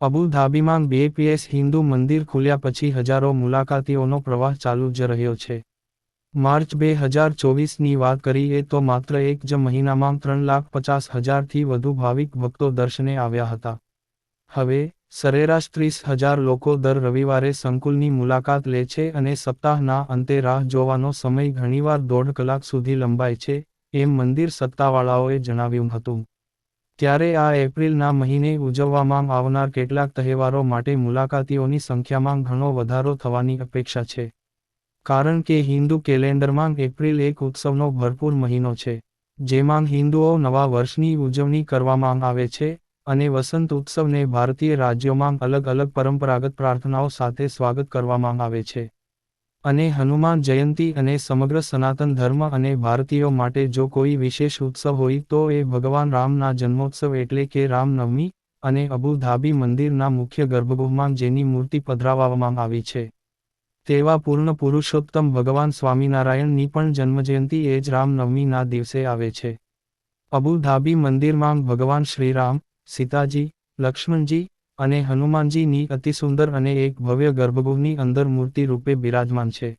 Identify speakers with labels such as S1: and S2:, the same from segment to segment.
S1: અબુધાબીમાં BAPS Hindu મંદિર ખુલ્યા પછી હજારો મુલાકાતીઓનો પ્રવાહ ચાલુ જ રહ્યો છે. માર્ચ બે હજાર ચોવીસની વાત કરીએ તો માત્ર એક જ મહિનામાં ત્રણ લાખ પચાસ હજારથી વધુ ભાવિક ભક્તો દર્શને આવ્યા હતા. હવે, સરેરાશ ત્રીસ હજાર લોકો દર રવિવારે સંકુલની મુલાકાત લે છે અને સપ્તાહના અંતે રાહ જોવાનો સમય ઘણીવાર દોઢ કલાક સુધી લંબાય છે, એમ મંદિર સત્તાવાળાઓએ જણાવ્યું હતું. ત્યારે આ એપ્રિલના મહિને ઉજવવામાં આવનાર કેટલાક તહેવારો માટે મુલાકાતીઓની સંખ્યામાં ઘણો વધારો થવાની અપેક્ષા છે. કારણ કે હિન્દુ કેલેન્ડરમાં એપ્રિલ એક ઉત્સવનો ભરપૂર મહિનો છે, જેમાં હિન્દુઓ નવા વર્ષની ઉજવણી કરવામાં આવે છે અને વસંત ઉત્સવને ભારતીય રાજ્યોમાં અલગ અલગ પરંપરાગત પ્રાર્થનાઓ સાથે સ્વાગત કરવામાં આવે છે. અને હનુમાન જયંતી અને સમગ્ર સનાતન ધર્મ અને ભારતીયો માટે જો કોઈ વિશેષ ઉત્સવ હોય તો એ ભગવાન રામના જન્મોત્સવ એટલે કે રામનવમી અને અબુ ધાબી મંદિરના મુખ્ય ગર્ભગૃહમાં જેની મૂર્તિ પધરાવવામાં આવી છે. તેવા પૂર્ણ પુરુષોત્તમ ભગવાન સ્વામિનારાયણની પણ જન્મજયંતિ એ જ રામનવમીના દિવસે આવે છે. અબુ ધાબી મંદિરમાં ભગવાન શ્રીરામ, સીતાજી, લક્ષ્મણજી અને હનુમાનજીની અતિસુંદર અને એક ભવ્ય ગર્ભગૃહની અંદર મૂર્તિ રૂપે બિરાજમાન છે.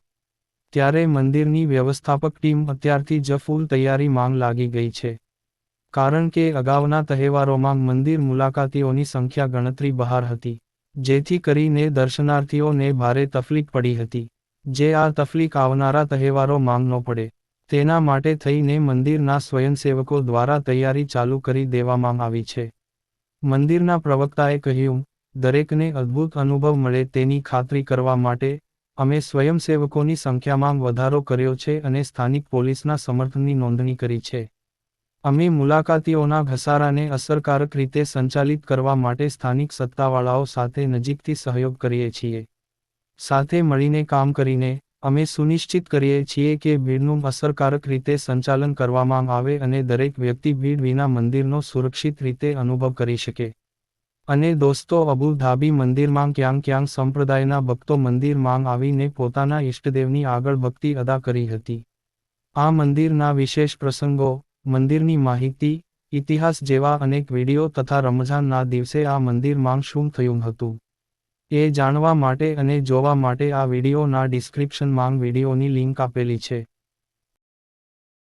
S1: ત્યારે મંદિરની વ્યવસ્થાપક ટીમ અત્યારથી જ ફૂલ તૈયારી માંગ લાગી ગઈ છે. કારણ કે અગાઉના તહેવારોમાં મંદિર મુલાકાતીઓની સંખ્યા ગણતરી બહાર હતી, જેથી કરીને દર્શનાર્થીઓને ભારે તકલીફ પડી હતી, જે આ તકલીફ આવનારા તહેવારો માંગ ન પડે. તેના માટે થઈને મંદિરના સ્વયંસેવકો દ્વારા તૈયારી ચાલુ કરી દેવામાં આવી છે. મંદિરના પ્રવક્તાએ કહ્યું, દરેકને અદ્ભુત અનુભવ મળે તેની ખાતરી કરવા માટે અમે સ્વયંસેવકોની સંખ્યામાં વધારો કર્યો છે અને સ્થાનિક પોલીસના સમર્થનની નોંધણી કરી છે. અમે મુલાકાતીઓના ઘસારાને અસરકારક રીતે સંચાલિત કરવા માટે સ્થાનિક સત્તાવાળાઓ સાથે નજીકથી સહયોગ કરીએ છીએ. સાથે મળીને કામ કરીને અમે સુનિશ્ચિત કરીએ છીએ કે ભીડનું અસરકારક રીતે સંચાલન કરવામાં આવે અને દરેક વ્યક્તિ ભીડ વિના મંદિરનો સુરક્ષિત રીતે અનુભવ કરી શકે. અને દોસ્તો, અબુ ધાબી મંદિરમાં ક્યાંક ક્યાંક સંપ્રદાયના ભક્તો મંદિરમાં આવીને પોતાના ઇષ્ટદેવની આગળ ભક્તિ અદા કરી હતી. આ મંદિરના વિશેષ પ્રસંગો, મંદિરની માહિતી, ઇતિહાસ જેવા અનેક વીડિયો તથા રમઝાનના દિવસે આ મંદિરમાં શું થયું હતું. એ જાણવા માટે અને જોવા માટે આ વિડીયોના ડિસ્ક્રિપ્શનમાં વિડીયોની લિંક આપેલી છે.